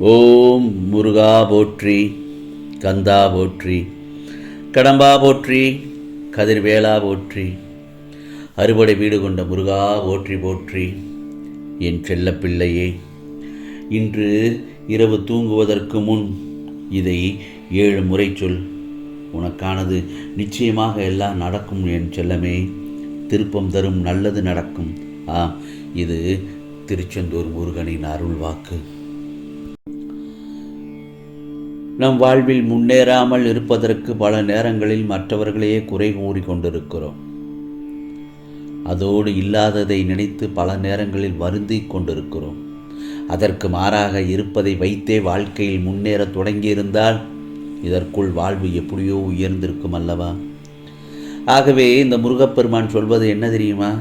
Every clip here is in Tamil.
ஓம் முருகா போற்றி கந்தா போற்றி கடம்பா போற்றி கதிர்வேலா போற்றி அறுபடை வீடு கொண்ட முருகா போற்றி போற்றி என் செல்ல பிள்ளையே இன்று இரவு தூங்குவதற்கு முன் இதை ஏழு முறை சொல். உனக்கானது நிச்சயமாக எல்லாம் நடக்கும் என் செல்லமே. திருப்பம் தரும் நல்லது நடக்கும். ஆ இது திருச்செந்தூர் முருகனின் அருள் வாக்கு நம் வாழ்வில் முன்னேறாமல் இருப்பதற்கு பல நேரங்களில் மற்றவர்களையே குறை கூறிக்கொண்டிருக்கிறோம். அதோடு இல்லாததை நினைத்து பல நேரங்களில் வருந்தி கொண்டிருக்கிறோம். அதற்கு மாறாக இருப்பதை வைத்தே வாழ்க்கையில் முன்னேறத் தொடங்கியிருந்தால் இதற்குள் வாழ்வு எப்படியோ உயர்ந்திருக்கும் அல்லவா? ஆகவே இந்த முருகப்பெருமான் சொல்வது என்ன தெரியுமா?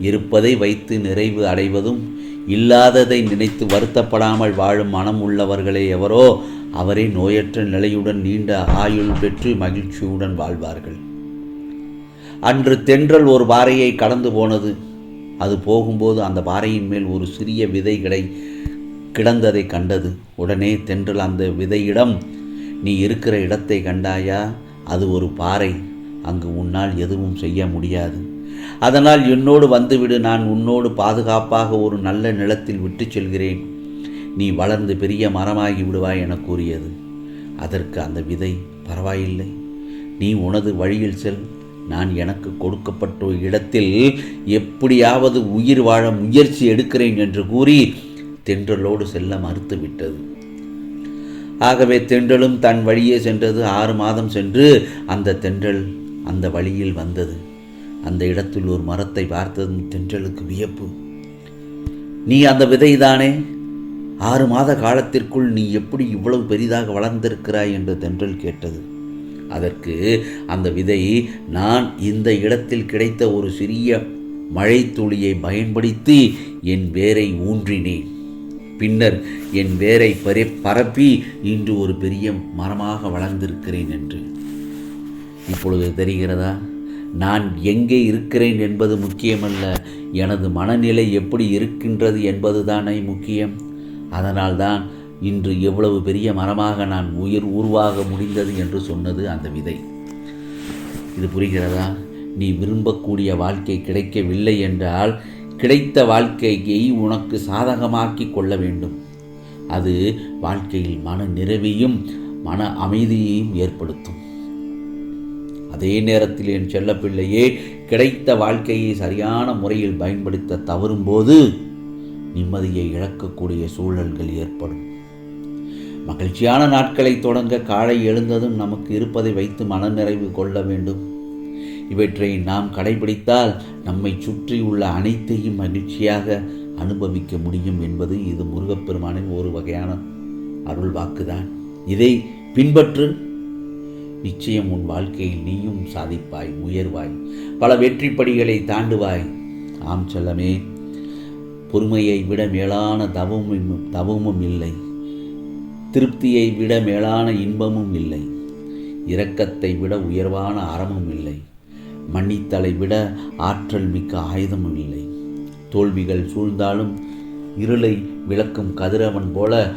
இருப்பதை வைத்து நிறைவு அடைவதும் இல்லாததை நினைத்து வருத்தப்படாமல் வாழும் மனம் உள்ளவர்களே எவரோ அவரே நோயற்ற நிலையுடன் நீண்ட ஆயுள் பெற்று மகிழ்ச்சியுடன் வாழ்வார்கள். அன்று தென்றல் ஒரு பாறையை கடந்து போனது. அது போகும்போது அந்த பாறையின் மேல் ஒரு சிறிய விதை கிடை கிடந்ததை கண்டது. உடனே தென்றல் அந்த விதையிடம் நீ இருக்கிற இடத்தை கண்டாயா? அது ஒரு பாறை. அங்கு உன்னால் எதுவும் செய்ய முடியாது. அதனால் என்னோடு வந்துவிடு. நான் உன்னோடு பாதுகாப்பாக ஒரு நல்ல நிலத்தில் விட்டு செல்கிறேன். நீ வளர்ந்து பெரிய மரமாகி விடுவாய் என கூறியது. அதற்கு அந்த விதை பரவாயில்லை. நீ உனது வழியில் செல். நான் எனக்கு கொடுக்கப்பட்ட இடத்தில் எப்படியாவது உயிர் வாழ முயற்சி எடுக்கிறேன் என்று கூறி தென்றலோடு செல்ல மறுத்துவிட்டது ஆகவே தென்றலும் தன் வழியே சென்றது. ஆறு மாதம் சென்று அந்த தென்றல் அந்த வழியில் வந்தது. அந்த இடத்தில் ஒரு மரத்தை பார்த்ததும் தென்றலுக்கு வியப்பு. நீ அந்த விதைதானே? ஆறு மாத காலத்திற்குள் நீ எப்படி இவ்வளவு பெரிதாக வளர்ந்திருக்கிறாய் என்று தென்றல் கேட்டது. அதற்கு அந்த விதை நான் இந்த இடத்தில் கிடைத்த ஒரு சிறிய மழைத்துளியை பயன்படுத்தி என் வேரை ஊன்றினேன். பின்னர் என் வேரை பரே பரப்பி இன்று ஒரு பெரிய மரமாக வளர்ந்திருக்கிறேன் என்று. இப்பொழுது தெரிகிறதா? நான் எங்கே இருக்கிறேன் என்பது முக்கியமல்ல. எனது மனநிலை எப்படி இருக்கின்றது என்பதுதானே முக்கியம். அதனால்தான் இன்று எவ்வளவு பெரிய மரமாக நான் உயிர் உருவாக முடிந்தது என்று சொன்னது அந்த விதை. இது புரிகிறதா? நீ விரும்பக்கூடிய வாழ்க்கை கிடைக்கவில்லை என்றால் கிடைத்த வாழ்க்கையை உனக்கு சாதகமாக்கி கொள்ள வேண்டும். அது வாழ்க்கையில் மன நிறைவையும் மன அமைதியையும் ஏற்படுத்தும். அதே நேரத்தில் என் செல்லப்பிள்ளையே கிடைத்த வாழ்க்கையை சரியான முறையில் பயன்படுத்த தவறும்போது நிம்மதியை இழக்கக்கூடிய சூழல்கள் ஏற்படும். மகிழ்ச்சியான நாட்களை தொடங்க காலை எழுந்ததும் நமக்கு இருப்பதை வைத்து மனநிறைவு கொள்ள வேண்டும். இவற்றை நாம் கடைபிடித்தால் நம்மை சுற்றியுள்ள அனைத்தையும் மகிழ்ச்சியாக அனுபவிக்க முடியும் என்பது இது முருகப்பெருமானின் ஒரு வகையான அருள் வாக்குதான். இதை பின்பற்று நிச்சயம் உன் வாழ்க்கையில் நீயும் சாதிப்பாய் உயர்வாய் பல வெற்றி படிகளை தாண்டுவாய். ஆம் செல்லமே. பொறுமையை விட மேலான தவமும் தவமும் இல்லை. திருப்தியை விட மேலான இன்பமும் இல்லை. இரக்கத்தை விட உயர்வான அறமும் இல்லை. மன்னித்தலை விட ஆற்றல் மிக்க ஆயுதமும் இல்லை. தோல்விகள் சூழ்ந்தாலும் இருளை விளக்கும் கதிரவன் போல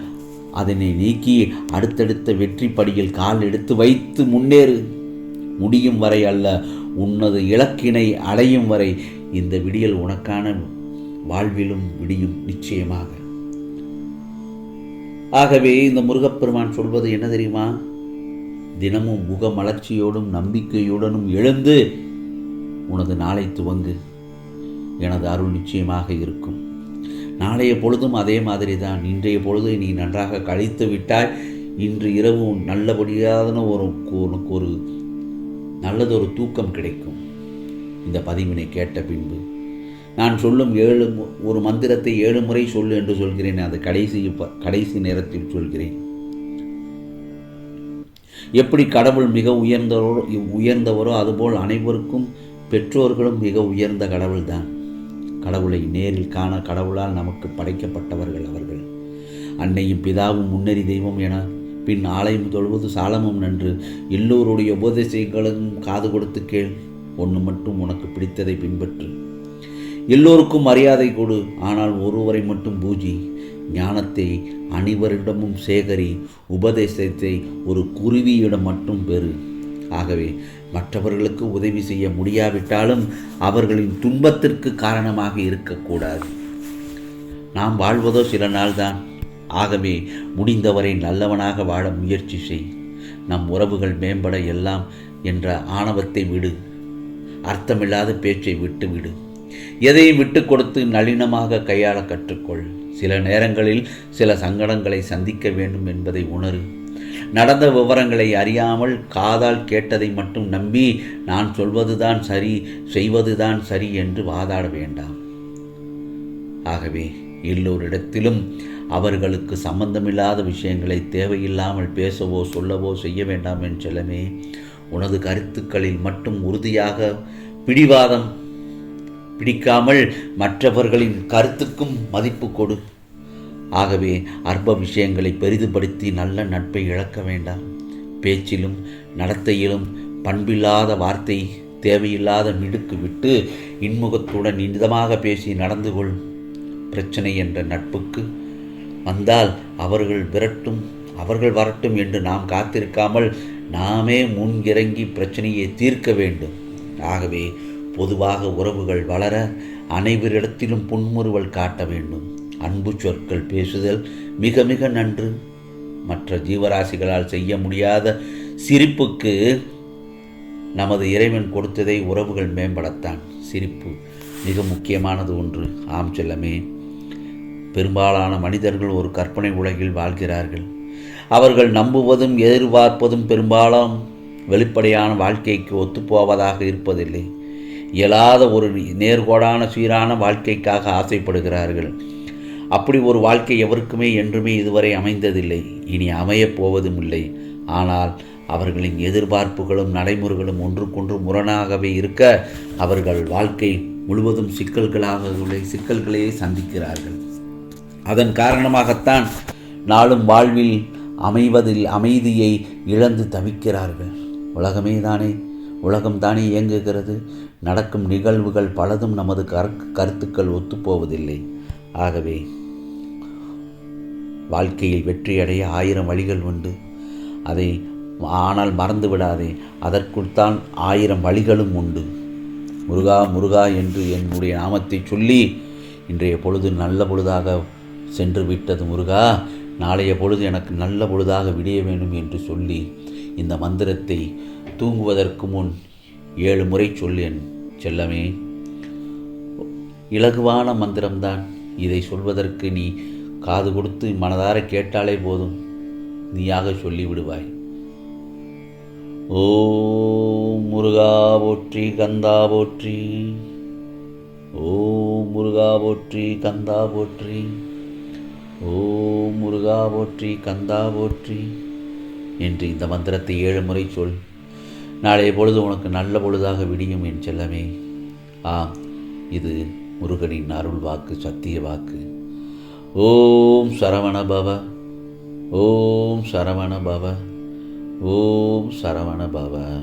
அதனை நீக்கி அடுத்தடுத்த வெற்றி படியில் கால் எடுத்து வைத்து முன்னேறு. முடியும் வரை அல்ல உன்னது இலக்கினை அடையும் வரை இந்த விடியல் உனக்கான வாழ்விலும் விடியும் நிச்சயமாக. ஆகவே இந்த முருகப்பெருமான் சொல்வது என்ன தெரியுமா? தினமும் முக மலர்ச்சியோடும் நம்பிக்கையுடனும் எழுந்து உனது நாளை துவங்கு. எனது அருள் நிச்சயமாக இருக்கும். நாளைய பொழுதும் அதே மாதிரி தான் இன்றைய பொழுதை நீ நன்றாக கழித்து விட்டாய். இன்று இரவு நல்லபடியான ஒரு உனக்கு ஒரு நல்லதொரு தூக்கம் கிடைக்கும். இந்த பதிவினை கேட்ட பின்பு நான் சொல்லும் ஏழு மு- ஒரு மந்திரத்தை ஏழு முறை சொல்லு என்று சொல்கிறேன். அது கடைசி ப- கடைசி நேரத்தில் சொல்கிறேன். எப்படி கடவுள் மிக உயர்ந்தவரோ உயர்ந்தவரோ அதுபோல் அனைவருக்கும் பெற்றோர்களும் மிக உயர்ந்த கடவுள்தான். கடவுளை நேரில் காண கடவுளால் நமக்கு படைக்கப்பட்டவர்கள் அவர்கள். அன்னையும் பிதாவும் முன்னறி தெய்வம் என பின் ஆலயம் தொழுவது சாலமும் நன்று. எல்லோருடைய உபதேசங்களும் காது கொடுத்து கேள். ஒன்று மட்டும் உனக்கு பிடித்ததை பின்பற்று. எல்லோருக்கும் மரியாதை கொடு. ஆனால் ஒருவரை மட்டும் பூஜி ஞானத்தை அனைவரிடமும் சேகரி உபதேசத்தை ஒரு குருவியிடம் மட்டும் பெறு. ஆகவே மற்றவர்களுக்கு உதவி செய்ய முடியாவிட்டாலும் அவர்களின் துன்பத்திற்கு காரணமாக இருக்கக்கூடாது. நாம் வாழ்வதோ சில நாள்தான். ஆகவே முடிந்தவரை நல்லவனாக வாழ முயற்சி செய். நம் உறவுகள் மேம்பட எல்லாம் என்ற ஆணவத்தை விடு. அர்த்தமில்லாத பேச்சை விட்டு விடு எதையும் விட்டு கொடுத்து நளினமாக கையாள கற்றுக்கொள். சில நேரங்களில் சில சங்கடங்களை சந்திக்க வேண்டும் என்பதை உணரு. நடந்த விவரங்களை அறியாமல் காதால் கேட்டதை மட்டும் நம்பி நான் சொல்வதுதான் சரி செய்வதுதான் சரி என்று வாதாட வேண்டாம். ஆகவே எல்லோரிடத்திலும் அவர்களுக்கு சம்பந்தமில்லாத விஷயங்களை தேவையில்லாமல் பேசவோ சொல்லவோ செய்ய வேண்டாம் என் செல்லமே. உனது கருத்துக்களில் மட்டும் உறுதியாக பிடிவாதம் பிடிக்காமல் மற்றவர்களின் கருத்துக்கும் மதிப்பு கொடு. ஆகவே அற்ப விஷயங்களை பெரிதுபடுத்தி நல்ல நட்பை இழக்க வேண்டாம். பேச்சிலும் நடத்தையிலும் பண்பில்லாத வார்த்தை தேவையில்லாத மிடுக்கு விட்டு இன்முகத்துடன் இனிதமாக பேசி நடந்து கொள். பிரச்சனை என்ற நட்புக்கு வந்தால் அவர்கள் விரட்டும் அவர்கள் வரட்டும் என்று நாம் காத்திருக்காமல் நாமே முன்கிறங்கி பிரச்சனையை தீர்க்க வேண்டும். ஆகவே பொதுவாக உறவுகள் வளர அனைவரிடத்திலும் புன்முறுவல் காட்ட வேண்டும். அன்பு சொற்கள் பேசுதல் மிக மிக நன்று. மற்ற ஜீவராசிகளால் செய்ய முடியாத சிரிப்புக்கு நமது இறைவன் கொடுத்ததை உறவுகள் மேம்படத்தான். சிரிப்பு மிக முக்கியமானது ஒன்று. ஆம் செல்லமே பெரும்பாலான மனிதர்கள் ஒரு கற்பனை உலகில் வாழ்கிறார்கள். அவர்கள் நம்புவதும் எதிர்பார்ப்பதும் பெரும்பாலும் வெளிப்படையான வாழ்க்கைக்கு ஒத்துப்போவதாக இருப்பதில்லை. இயலாத ஒரு நேர்கோடான சீரான வாழ்க்கைக்காக ஆசைப்படுகிறார்கள். அப்படி ஒரு வாழ்க்கை எவருக்குமே என்றுமே இதுவரை அமைந்ததில்லை. இனி அமையப் போவதும் இல்லை ஆனால் அவர்களின் எதிர்பார்ப்புகளும் நடைமுறைகளும் ஒன்றுக்கொன்று முரணாகவே இருக்க அவர்கள் வாழ்க்கை முழுவதும் சிக்கல்களாக சிக்கல்களையே சந்திக்கிறார்கள். அதன் காரணமாகத்தான் நாளும் வாழ்வில் அமைவதில் அமைதியை இழந்து தவிக்கிறார்கள். உலகமே தானே உலகம்தானே இயங்குகிறது. நடக்கும் நிகழ்வுகள் பலதும் நமது கரு கருத்துக்கள் ஒத்துப்போவதில்லை. ஆகவே வாழ்க்கையில் வெற்றியடைய ஆயிரம் வழிகள் உண்டு. அதை ஆனால் மறந்து விடாதே அதற்குள் தான் ஆயிரம் வழிகளும் உண்டு. முருகா முருகா என்று என்னுடைய நாமத்தை சொல்லி இன்றைய பொழுது நல்ல பொழுதாக சென்று விட்டது முருகா. நாளைய பொழுது எனக்கு நல்ல பொழுதாக விடிய வேண்டும் என்று சொல்லி இந்த மந்திரத்தை தூங்குவதற்கு முன் ஏழு முறை சொல்லேன் செல்லமே. இலகுவான மந்திரம்தான். இதை சொல்வதற்கு நீ காது கொடுத்து மனதார கேட்டாலே போதும். நீயாக சொல்லிவிடுவாய். ஓ ஓம் முருகா போற்றி கந்தா போற்றி. ஓம் முருகா போற்றி கந்தா போற்றி. ஓம் முருகா போற்றி கந்தா போற்றி. என்று இந்த மந்திரத்தை ஏழு முறை சொல். நாளைய பொழுது உனக்கு நல்ல பொழுதாக விடியும் என் செல்லமே. ஆம் இது முருகனின் அருள் வாக்கு சத்திய வாக்கு. ஓம் சரவண பவ. ஓம் சரவண பவ. ஓம் சரவண பவ.